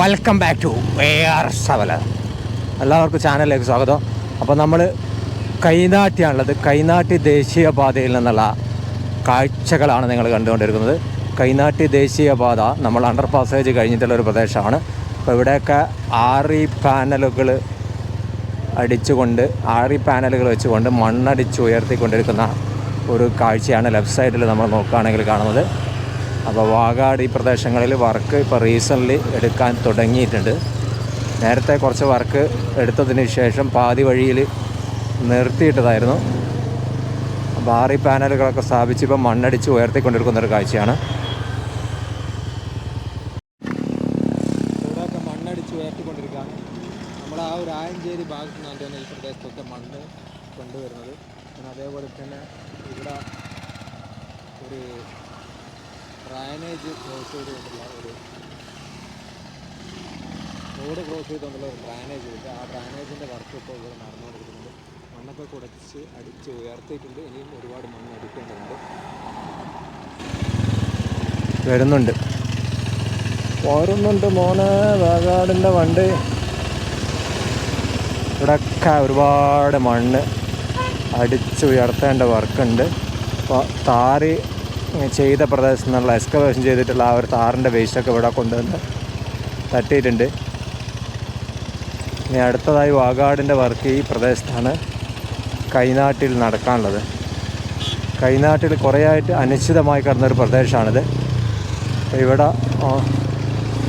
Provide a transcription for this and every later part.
Welcome back to A R സവല എല്ലാവർക്കും ചാനലിലേക്ക് സ്വാഗതം. അപ്പോൾ നമ്മൾ കൈനാട്ടിയാണുള്ളത്. കൈനാട്ടി ദേശീയപാതയിൽ നിന്നുള്ള കാഴ്ചകളാണ് നിങ്ങൾ കണ്ടുകൊണ്ടിരിക്കുന്നത്. കൈനാട്ടി ദേശീയപാത നമ്മൾ അണ്ടർ പാസേജ് കഴിഞ്ഞിട്ടുള്ള ഒരു പ്രദേശമാണ്. അപ്പോൾ ഇവിടെയൊക്കെ ആറി പാനലുകൾ അടിച്ചുകൊണ്ട് ആറി പാനലുകൾ വെച്ചുകൊണ്ട് മണ്ണടിച്ച് ഉയർത്തിക്കൊണ്ടിരിക്കുന്ന ഒരു കാഴ്ചയാണ്. ലെഫ്റ്റ് സൈഡിൽ നമ്മൾ നോക്കുകയാണെങ്കിൽ കാണുന്നത്. അപ്പോൾ വാഗാട് ഈ പ്രദേശങ്ങളിൽ വർക്ക് ഇപ്പോൾ റീസെന്റ്ലി എടുക്കാൻ തുടങ്ങിയിട്ടുണ്ട്. നേരത്തെ കുറച്ച് വർക്ക് എടുത്തതിന് ശേഷം പാതി വഴിയിൽ നിർത്തിയിട്ടതായിരുന്നു. ബാറി പാനലുകളൊക്കെ സ്ഥാപിച്ച് ഇപ്പം മണ്ണടിച്ച് ഉയർത്തിക്കൊണ്ടിരിക്കുന്ന ഒരു കാഴ്ചയാണ് ഇവിടെയൊക്കെ മണ്ണടിച്ച് ഉയർത്തിക്കൊണ്ടിരിക്കുകയാണ് നമ്മൾ ആ ഒരു ആയഞ്ചേരി ഭാഗത്ത് നിന്നാണ് തോന്നുന്നത് ഈ പ്രദേശത്തൊക്കെ മണ്ണ് കൊണ്ടുവരുന്നത് പിന്നെ അതേപോലെ തന്നെ ഇവിടെ ഒരു ഡ്രൈനേജ് ക്രോസ് ചെയ്തുകൊണ്ടുള്ള ഒരു റോഡ് ക്രോസ് ചെയ്തുകൊണ്ടുള്ള ഒരു ഡ്രാനേജ് ഉണ്ട്. ആ ഡ്രാനേജിന്റെ വർക്ക് ഇപ്പോൾ ഇവിടെ നടന്നുകൊണ്ടിരിക്കുന്നുണ്ട്. മണ്ണൊക്കെ കുടച്ച് അടിച്ച് ഉയർത്തിയിട്ടുണ്ട്. ഇനിയും ഒരുപാട് മണ്ണ് അടിക്കേണ്ടതുണ്ട്. വരുന്നുണ്ട്. വരുന്നുണ്ട് മോനെ. വാഗാടിന്റെ വണ്ടി. ഇവിടെയൊക്കെ ഒരുപാട് മണ്ണ് അടിച്ച് ഉയർത്തേണ്ട വർക്കുണ്ട്. അപ്പോൾ താറി ചെയ്ത പ്രദേശത്ത് നിന്നുള്ള എക്സ്കവേഷൻ ചെയ്തിട്ടുള്ള ആ ഒരു താറിന്റെ വേസ്റ്റൊക്കെ ഇവിടെ കൊണ്ടുവന്ന് തട്ടിയിട്ടുണ്ട്. ഇനി അടുത്തതായി വാഗാടിന്റെ വർക്ക് ഈ പ്രദേശത്താണ് കൈനാട്ടിൽ നടക്കാനുള്ളത്. കൈനാട്ടിൽ കുറേയായിട്ട് അനിശ്ചിതമായി കിടന്നൊരു പ്രദേശമാണിത്. ഇവിടെ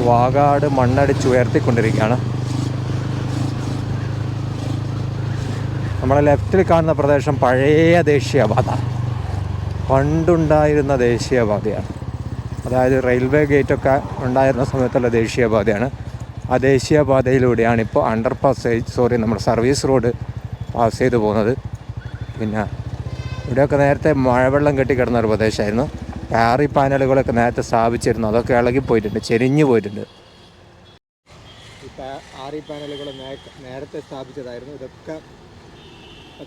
വാഗാട് മണ്ണടിച്ച് ഉയർത്തിക്കൊണ്ടിരിക്കുകയാണ്. നമ്മളെ ലെഫ്റ്റിൽ കാണുന്ന പ്രദേശം പഴയ ദേശീയപാത. പണ്ടുണ്ടായിരുന്ന ദേശീയപാതയാണ്. അതായത് റെയിൽവേ ഗേറ്റൊക്കെ ഉണ്ടായിരുന്ന സമയത്തുള്ള ദേശീയപാതയാണ്. ആ ദേശീയപാതയിലൂടെയാണ് ഇപ്പോൾ അണ്ടർ പാസ് സോറി നമ്മുടെ സർവീസ് റോഡ് പാസ് ചെയ്ത് പോകുന്നത്. പിന്നെ ഇവിടെയൊക്കെ നേരത്തെ മഴവെള്ളം കെട്ടിക്കിടന്ന ഒരു പ്രദേശമായിരുന്നു. പാറി പാനലുകളൊക്കെ നേരത്തെ സ്ഥാപിച്ചിരുന്നു. അതൊക്കെ ഇളകി പോയിട്ടുണ്ട്. ചെരിഞ്ഞു പോയിട്ടുണ്ട് ആറി പാനലുകൾ നേരത്തെ സ്ഥാപിച്ചതായിരുന്നു. ഇതൊക്കെ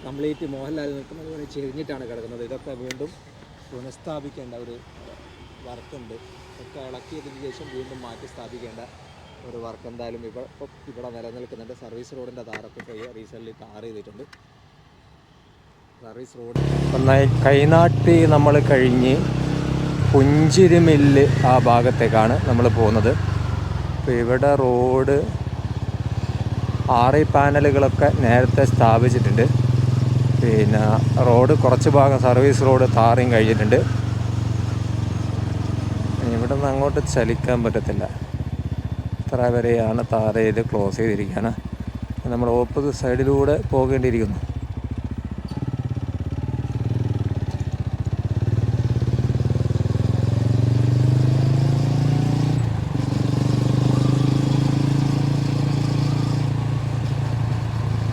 കംപ്ലീറ്റ് മോഹൻലാൽ നിൽക്കുന്നത് പോലെ ചെരിഞ്ഞിട്ടാണ് കിടക്കുന്നത്. ഇതൊക്കെ വീണ്ടും പുനഃസ്ഥാപിക്കേണ്ട ഒരു വർക്കുണ്ട് ഇതൊക്കെ ഇളക്കിയതിന് ശേഷം വീണ്ടും മാറ്റി സ്ഥാപിക്കേണ്ട ഒരു വർക്ക് എന്തായാലും ഇവിടെ ഇപ്പോൾ ഇവിടെ നിലനിൽക്കുന്നുണ്ട്. സർവീസ് റോഡിന്റെ താറൊക്കെ ഇപ്പോൾ റീസെന്റ്ലി താർ ചെയ്തിട്ടുണ്ട്. സർവീസ് റോഡ് കൈനാട്ടി നമ്മൾ കഴിഞ്ഞ് പുഞ്ചിരി മില്ല് ആ ഭാഗത്തേക്കാണ് നമ്മൾ പോകുന്നത്. അപ്പോൾ ഇവിടെ റോഡ് ആറി പാനലുകളൊക്കെ നേരത്തെ സ്ഥാപിച്ചിട്ടുണ്ട്. പിന്നെ റോഡ് കുറച്ച് ഭാഗം സർവീസ് റോഡ് താറിയും കഴിഞ്ഞിട്ടുണ്ട്. ഇവിടെ നിന്ന് അങ്ങോട്ട് ചലിക്കാൻ പറ്റത്തില്ല. ഇത്ര വരെയാണ് ഇത് ക്ലോസ് ചെയ്തിരിക്കുകയാണ്. നമ്മൾ ഓപ്പസ് സൈഡിലൂടെ പോകേണ്ടിയിരിക്കുന്നു.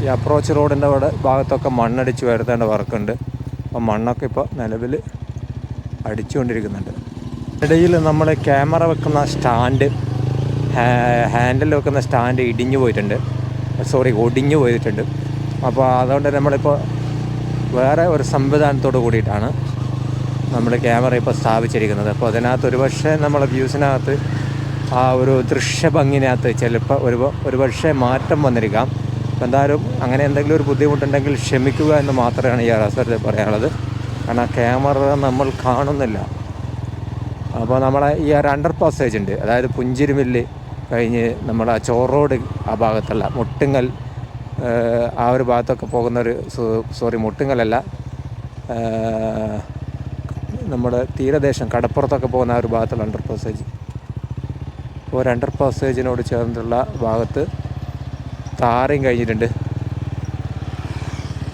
ഈ അപ്രോച്ച് റോഡിന്റെ അവിടെ ഭാഗത്തൊക്കെ മണ്ണടിച്ച് വരുത്തേണ്ട വർക്കുണ്ട്. അപ്പം മണ്ണൊക്കെ ഇപ്പോൾ നിലവിൽ അടിച്ചുകൊണ്ടിരിക്കുന്നുണ്ട്. ഇടയിൽ നമ്മൾ ക്യാമറ വെക്കുന്ന സ്റ്റാൻഡ് ഹാൻഡിൽ വെക്കുന്ന സ്റ്റാൻഡ് ഇടിഞ്ഞു പോയിട്ടുണ്ട്. സോറി ഒടിഞ്ഞു പോയിട്ടുണ്ട്. അപ്പോൾ അതുകൊണ്ട് നമ്മളിപ്പോൾ വേറെ ഒരു സംവിധാനത്തോട് കൂടിയിട്ടാണ് നമ്മൾ ക്യാമറ ഇപ്പോൾ സ്ഥാപിച്ചിരിക്കുന്നത്. അപ്പോൾ അതിനകത്ത് ഒരുപക്ഷെ നമ്മളെ വ്യൂസിനകത്ത് ആ ഒരു ദൃശ്യഭംഗിനകത്ത് ചിലപ്പോൾ ഒരു ഒരുപക്ഷെ മാറ്റം വന്നിരിക്കാം. അപ്പോൾ എന്തായാലും അങ്ങനെ എന്തെങ്കിലും ഒരു ബുദ്ധിമുട്ടുണ്ടെങ്കിൽ ക്ഷമിക്കുക എന്ന് മാത്രമാണ് ഈ അവസരത്തിൽ പറയാനുള്ളത്. കാരണം ക്യാമറ നമ്മൾ കാണുന്നില്ല. അപ്പോൾ നമ്മളെ ഈ ഒരു അണ്ടർ പാസേജ് ഉണ്ട്. അതായത് പുഞ്ചിരി മില്ല് കഴിഞ്ഞ് നമ്മൾ ആ ചോറോട് ആ ഭാഗത്തുള്ള മുട്ടുങ്ങൽ ആ ഒരു ഭാഗത്തൊക്കെ പോകുന്ന ഒരു സോറി മുട്ടുങ്ങലല്ല നമ്മുടെ തീരദേശം കടപ്പുറത്തൊക്കെ പോകുന്ന ആ ഒരു ഭാഗത്തുള്ള അണ്ടർ പാസേജ് ഒരു അണ്ടർ പാസേജിനോട് ചേർന്നുള്ള ഭാഗത്ത് താറയും കഴിഞ്ഞിട്ടുണ്ട്.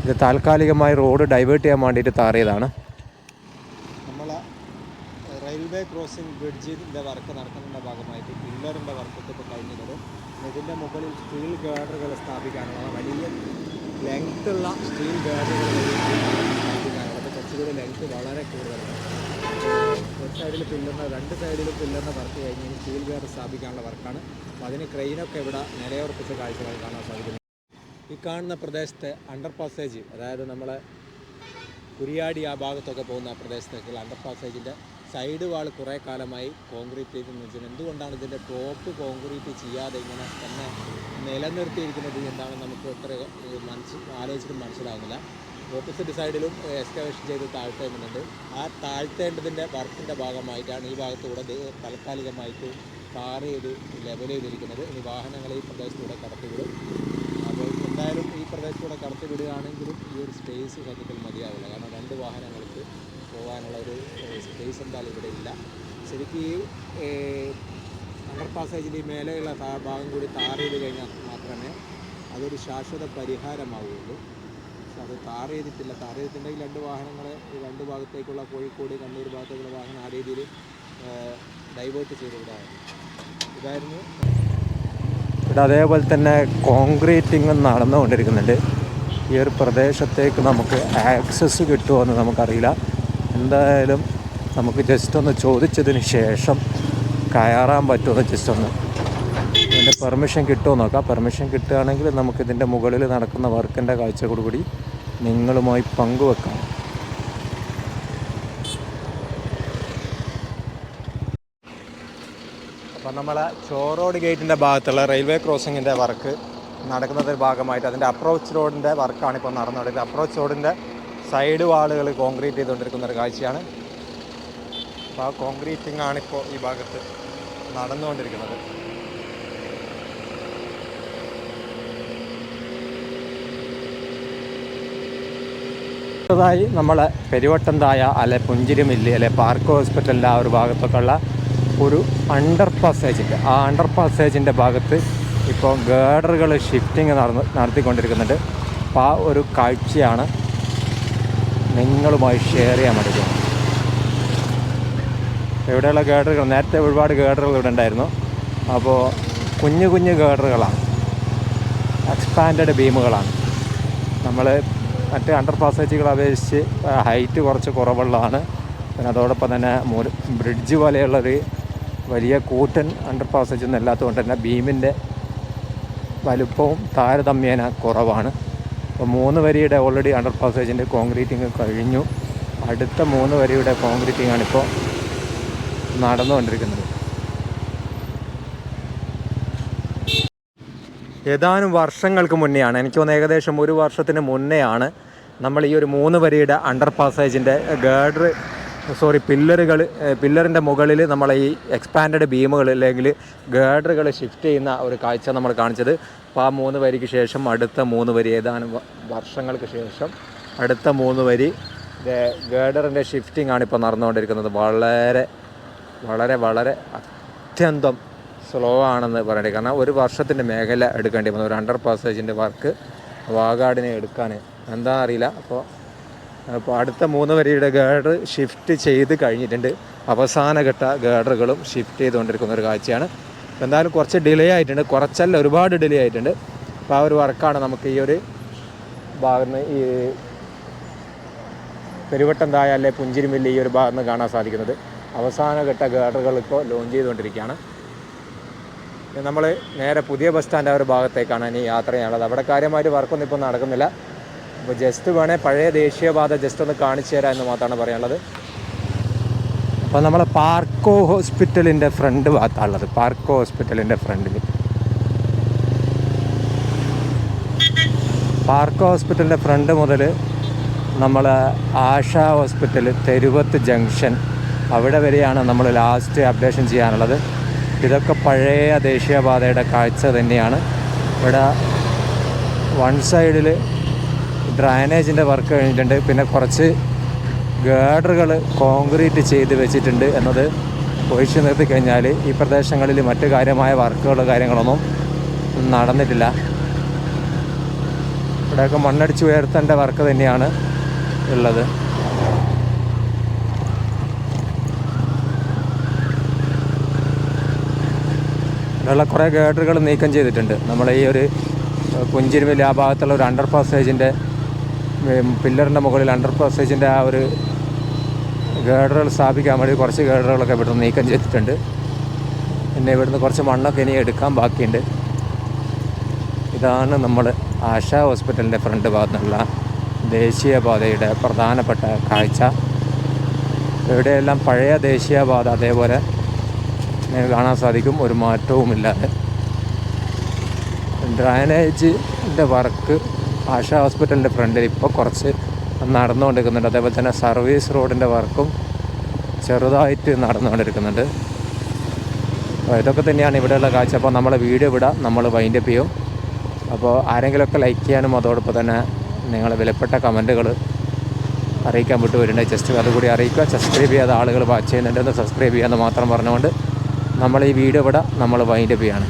ഇത് താൽക്കാലികമായി റോഡ് ഡൈവേർട്ട് ചെയ്യാൻ വേണ്ടിയിട്ട് താറിയതാണ് റെയിൽവേ ക്രോസിംഗ് ബ്രിഡ്ജിന്റെ വർക്ക് നടക്കുന്നതിന്റെ ഭാഗമായിട്ട് പില്ലറിന്റെ വർക്കൊക്കെ ഇപ്പോൾ കഴിഞ്ഞിട്ടുണ്ട് ഇതിന്റെ മുകളിൽ സ്റ്റീൽ ഗേഡറുകൾ സ്ഥാപിക്കാനുള്ള വലിയ ലെങ്ത്തുള്ള സ്റ്റീൽ ഗേഡറുകൾ സ്ഥാപിക്കാനുള്ളത് കുറച്ചുകൂടി ലെങ്ത്ത് വളരെ കൂടുതലാണ്. ഒരു സൈഡിൽ പില്ലറിന് രണ്ട് സൈഡിലും പില്ലറിന്റെ വർക്ക് കഴിഞ്ഞ് സ്റ്റീൽ ഗേഡർ സ്ഥാപിക്കാനുള്ള വർക്കാണ് അപ്പോൾ അതിന് ക്രെയിനൊക്കെ ഇവിടെ നിലയുറപ്പിച്ച കാഴ്ചകൾ കാണാൻ സാധിക്കുന്നു. ഈ കാണുന്ന പ്രദേശത്തെ അണ്ടർ പാസേജ് അതായത് നമ്മളെ കുരിയാടി ആ ഭാഗത്തൊക്കെ പോകുന്ന പ്രദേശത്തേക്കുള്ള അണ്ടർ പാസേജിന്റെ സൈഡ് വാൾ കുറേ കാലമായി കോൺക്രീറ്റ് ചെയ്തെന്ന് വെച്ചാൽ എന്തുകൊണ്ടാണ് ഇതിന്റെ ടോപ്പ് കോൺക്രീറ്റ് ചെയ്യാതെ ഇങ്ങനെ തന്നെ നിലനിർത്തിയിരിക്കുന്നത് എന്താണ് നമുക്ക് അത്ര മനസ്സ് ആലോചിച്ചിട്ട് മനസ്സിലാവുന്നില്ല. ഓപ്പോസിറ്റ് സൈഡിലും എക്സ്കവേഷൻ ചെയ്ത് താഴ്ത്തേണ്ടതുണ്ട് ആ താഴ്ത്തേണ്ടതിന്റെ വർക്കിന്റെ ഭാഗമായിട്ടാണ് ഈ ഭാഗത്തൂടെ താൽക്കാലികമായിട്ട് പാറ ചെയ്ത് ലെവൽ ചെയ്തിരിക്കുന്നത്. ഇനി വാഹനങ്ങൾ ഈ പ്രദേശത്തൂടെ കടത്തിവിടും. അപ്പോൾ എന്തായാലും ഈ പ്രദേശത്തൂടെ കടത്തിവിടുകയാണെങ്കിലും ഈ ഒരു സ്പേസ് സത്യത്തിൽ മതിയാവില്ല. കാരണം രണ്ട് വാഹനങ്ങൾക്ക് പോകാനുള്ള ഒരു സ്പേസ് എന്തായാലും ഇവിടെ ഇല്ല. ശരിക്കും ഈ അണ്ടർ പാസേജിന്റെ മേലെയുള്ള ഭാഗം കൂടി താർ ചെയ്ത് കഴിഞ്ഞാൽ മാത്രമേ അതൊരു ശാശ്വത പരിഹാരമാവുകയുള്ളൂ പക്ഷെ അത് താർ ചെയ്തിട്ടില്ല താർ ചെയ്തിട്ടുണ്ടെങ്കിൽ രണ്ട് വാഹനങ്ങൾ രണ്ട് ഭാഗത്തേക്കുള്ള കോഴിക്കോട് കണ്ണൂർ ഭാഗത്തേക്കുള്ള വാഹനം ആ രീതിയിൽ ഡൈവേർട്ട് ചെയ്ത് വിടാറുണ്ട്. ഇതായിരുന്നു. ഇവിടെ അതേപോലെ തന്നെ കോൺക്രീറ്റിംഗ് നടന്നുകൊണ്ടിരിക്കുന്നുണ്ട്. ഈ ഒരു പ്രദേശത്തേക്ക് നമുക്ക് ആക്സസ് കിട്ടുമോ എന്ന് നമുക്കറിയില്ല. എന്തായാലും നമുക്ക് ജസ്റ്റ് ഒന്ന് ചോദിച്ചതിന് ശേഷം കയറാൻ പറ്റുമോ? ജസ്റ്റ് ഒന്ന്. ഇതിന്റെ പെർമിഷൻ കിട്ടുമോ നോക്കാം. പെർമിഷൻ കിട്ടുകയാണെങ്കിൽ നമുക്കിതിന്റെ മുകളിൽ നടക്കുന്ന വർക്കിന്റെ കാഴ്ചയോടുകൂടി നിങ്ങളുമായി പങ്കുവെക്കാം. അപ്പം നമ്മളെ ചോറോഡ് ഗേറ്റിന്റെ ഭാഗത്തുള്ള റെയിൽവേ ക്രോസിങ്ങിന്റെ വർക്ക് നടക്കുന്നതിന്റെ ഭാഗമായിട്ട് അതിന്റെ അപ്രോച്ച് റോഡിന്റെ വർക്കാണ് ഇപ്പോൾ നടന്നുകൊണ്ടിരിക്കുന്നത് അപ്രോച്ച് റോഡിന്റെ സൈഡ് വാളുകൾ കോൺക്രീറ്റ് ചെയ്തുകൊണ്ടിരിക്കുന്ന ഒരു കാഴ്ചയാണ്. അപ്പോൾ ആ കോൺക്രീറ്റിംഗ് ആണിപ്പോൾ ഈ ഭാഗത്ത് നടന്നുകൊണ്ടിരിക്കുന്നത്. അടുത്തതായി നമ്മൾ പെരുവട്ടന്തായ അല്ലെ പുഞ്ചിരിമില്ല് അല്ലെ പാർക്ക് ഹോസ്പിറ്റലിന്റെ ആ ഒരു ഭാഗത്തൊക്കെയുള്ള ഒരു അണ്ടർ പാസേജിന്റെ ആ അണ്ടർ പാസേജിന്റെ ഭാഗത്ത് ഇപ്പോൾ ഗേഡറുകൾ ഷിഫ്റ്റിംഗ് നടന്ന് നടത്തിക്കൊണ്ടിരിക്കുന്നുണ്ട്. അപ്പോൾ ആ ഒരു കാഴ്ചയാണ് നിങ്ങളുമായി ഷെയർ ചെയ്യാൻ വേണ്ടി ഇവിടെയുള്ള ഗേഡറുകൾ നേരത്തെ ഒരുപാട് ഗേഡറുകൾ ഇവിടെ ഉണ്ടായിരുന്നു. അപ്പോൾ കുഞ്ഞു കുഞ്ഞു ഗേഡറുകളാണ്. എക്സ്പാൻഡഡ് ബീമുകളാണ് നമ്മൾ മറ്റ് അണ്ടർ പാസേജുകളെ അപേക്ഷിച്ച് ഹൈറ്റ് കുറച്ച് കുറവുള്ളതാണ്. പിന്നെ അതോടൊപ്പം തന്നെ ബ്രിഡ്ജ് പോലെയുള്ളൊരു വലിയ കൂറ്റൻ അണ്ടർ പാസേജ് ഒന്നും അല്ലാത്തതുകൊണ്ട് തന്നെ ബീമിന്റെ വലുപ്പവും താരതമ്യേന കുറവാണ്. അപ്പോൾ മൂന്ന് വരിയുടെ ഓൾറെഡി അണ്ടർ പാസേജിന്റെ കോൺക്രീറ്റിങ് കഴിഞ്ഞു. അടുത്ത മൂന്ന് വരിയുടെ കോൺക്രീറ്റിംഗ് ആണിപ്പോൾ നടന്നുകൊണ്ടിരിക്കുന്നത്. ഏതാനും വർഷങ്ങൾക്ക് മുന്നെയാണ് എനിക്ക് തോന്നുന്നു ഏകദേശം ഒരു വർഷത്തിന് മുന്നെയാണ് നമ്മൾ ഈ ഒരു മൂന്ന് വരിയുടെ അണ്ടർ പാസേജിന്റെ ഗേഡർ സോറി പില്ലറുകൾ പില്ലറിന്റെ മുകളിൽ നമ്മൾ ഈ എക്സ്പാൻഡഡ് ബീമുകൾ അല്ലെങ്കിൽ ഗേഡറുകൾ ഷിഫ്റ്റ് ചെയ്യുന്ന ഒരു കാഴ്ച നമ്മൾ കാണിച്ചത്. അപ്പോൾ ആ മൂന്ന് വരിക്ക് ശേഷം അടുത്ത മൂന്ന് വരി ഏതാനും വർഷങ്ങൾക്ക് ശേഷം അടുത്ത മൂന്ന് വരി ഗേഡറിന്റെ ഷിഫ്റ്റിംഗ് ആണ് ഇപ്പോൾ നടന്നുകൊണ്ടിരിക്കുന്നത്. വളരെ വളരെ വളരെ അത്യന്തം സ്ലോ ആണെന്ന് പറയേണ്ടത് കാരണം ഒരു വർഷത്തിന്റെ മേഖല എടുക്കേണ്ടി വന്നു. ഒരു അണ്ടർ പാസേജിന്റെ വർക്ക് വാഗാടിനെ എടുക്കാൻ. എന്താ അറിയില്ല. അപ്പോൾ അപ്പോൾ അടുത്ത മൂന്ന് വരിയുടെ ഗേഡർ ഷിഫ്റ്റ് ചെയ്ത് കഴിഞ്ഞിട്ടുണ്ട്. അവസാനഘട്ട ഗേഡറുകളും ഷിഫ്റ്റ് ചെയ്തുകൊണ്ടിരിക്കുന്ന ഒരു കാഴ്ചയാണ്. എന്തായാലും കുറച്ച് ഡിലേ ആയിട്ടുണ്ട്. കുറച്ചല്ല ഒരുപാട് ഡിലേ ആയിട്ടുണ്ട്. അപ്പോൾ ആ ഒരു വർക്കാണ് നമുക്ക് ഈ ഒരു ഭാഗത്ത് ഈ പെരുവട്ടം തായ അല്ലെ പുഞ്ചിരിമില്ല ഈ ഒരു ഭാഗത്ത് കാണാൻ സാധിക്കുന്നത്. അവസാനഘട്ട ഗേഡറുകൾ ഇപ്പോൾ ലോഞ്ച് ചെയ്തുകൊണ്ടിരിക്കുകയാണ്. നമ്മൾ നേരെ പുതിയ ബസ് സ്റ്റാൻഡ് ആ ഒരു ഭാഗത്തേക്കാണ് ഇനി യാത്ര ചെയ്യാനുള്ളത്. അവിടെ കാര്യമായിട്ട് വർക്കൊന്നും ഇപ്പോൾ നടക്കുന്നില്ല. അപ്പോൾ ജസ്റ്റ് വേണേൽ പഴയ ദേശീയപാത ജസ്റ്റ് ഒന്ന് കാണിച്ചു തരാം എന്ന് മാത്രമാണ് പറയാനുള്ളത്. അപ്പോൾ നമ്മൾ പാർക്കോ ഹോസ്പിറ്റലിന്റെ ഫ്രണ്ട് ഭാഗത്താണുള്ളത്. പാർക്കോ ഹോസ്പിറ്റലിന്റെ ഫ്രണ്ടിൽ പാർക്കോ ഹോസ്പിറ്റലിന്റെ ഫ്രണ്ട് മുതൽ നമ്മൾ ആശ ഹോസ്പിറ്റൽ തെരുവത്ത് ജംഗ്ഷൻ അവിടെ വരെയാണ് നമ്മൾ ലാസ്റ്റ് അപ്ഡേഷൻ ചെയ്യാനുള്ളത്. ഇതൊക്കെ പഴയ ദേശീയപാതയുടെ കാഴ്ച തന്നെയാണ്. ഇവിടെ വൺ സൈഡിൽ ഡ്രൈനേജിന്റെ വർക്ക് കഴിഞ്ഞിട്ടുണ്ട്. പിന്നെ കുറച്ച് ഗേഡറുകൾ കോൺക്രീറ്റ് ചെയ്ത് വെച്ചിട്ടുണ്ട് എന്നത് ഒഴിച്ചു നിർത്തി കഴിഞ്ഞാൽ ഈ പ്രദേശങ്ങളിൽ മറ്റ് കാര്യമായ വർക്കുകളോ കാര്യങ്ങളൊന്നും നടന്നിട്ടില്ല. ഇവിടെയൊക്കെ മണ്ണടിച്ച് ഉയർത്തേണ്ട വർക്ക് തന്നെയാണ് ഉള്ളത്. ഇവിടെയുള്ള കുറേ ഗേഡറുകൾ നീക്കം ചെയ്തിട്ടുണ്ട്. നമ്മൾ ഈ ഒരു കുഞ്ചിരുമില്ല ആ ഭാഗത്തുള്ള ഒരു അണ്ടർ പാസേജിന്റെ പില്ലറിന്റെ മുകളിൽ അണ്ടർ പാസേജിന്റെ ആ ഒരു ഗേഡറുകൾ സ്ഥാപിക്കാൻ വേണ്ടി കുറച്ച് ഗേഡറുകളൊക്കെ ഇവിടുന്ന് നീക്കം ചെയ്തിട്ടുണ്ട്. പിന്നെ ഇവിടുന്ന് കുറച്ച് മണ്ണൊക്കെ ഇനി എടുക്കാൻ ബാക്കിയുണ്ട്. ഇതാണ് നമ്മൾ ആശ ഹോസ്പിറ്റലിന്റെ ഫ്രണ്ട് ഭാഗത്തുള്ള ദേശീയപാതയുടെ പ്രധാനപ്പെട്ട കാഴ്ച. ഇവിടെയെല്ലാം പഴയ ദേശീയപാത അതേപോലെ കാണാൻ സാധിക്കും. ഒരു മാറ്റവുമില്ലാതെ. ഡ്രൈനേജിന്റെ വർക്ക് ആശ ഹോസ്പിറ്റലിന്റെ ഫ്രണ്ടിൽ ഇപ്പോൾ കുറച്ച് നടന്നുകൊണ്ടിരിക്കുന്നുണ്ട്. അതേപോലെ തന്നെ സർവീസ് റോഡിന്റെ വർക്കും ചെറുതായിട്ട് നടന്നുകൊണ്ടിരിക്കുന്നുണ്ട്. അപ്പോൾ ഇതൊക്കെ തന്നെയാണ് ഇവിടെയുള്ള കാഴ്ച. അപ്പോൾ നമ്മളെ വീഡിയോ വിടാം നമ്മൾ വൈൻഡപ്പ് ചെയ്യും. അപ്പോൾ ആരെങ്കിലുമൊക്കെ ലൈക്ക് ചെയ്യാനും അതോടൊപ്പം തന്നെ നിങ്ങളെ വിലപ്പെട്ട കമന്റുകൾ അറിയിക്കാൻ വിട്ടു വരുന്നുണ്ട് ജസ്റ്റ് അതുകൂടി അറിയിക്കുക. സബ്സ്ക്രൈബ് ചെയ്യാത്ത ആളുകൾ വാച്ച് ചെയ്യുന്നുണ്ടെന്ന് സബ്സ്ക്രൈബ് ചെയ്യാമെന്ന് മാത്രം പറഞ്ഞുകൊണ്ട് നമ്മൾ ഈ വീഡിയോ വിടാം നമ്മൾ വൈൻഡപ്പ് ചെയ്യാണ്.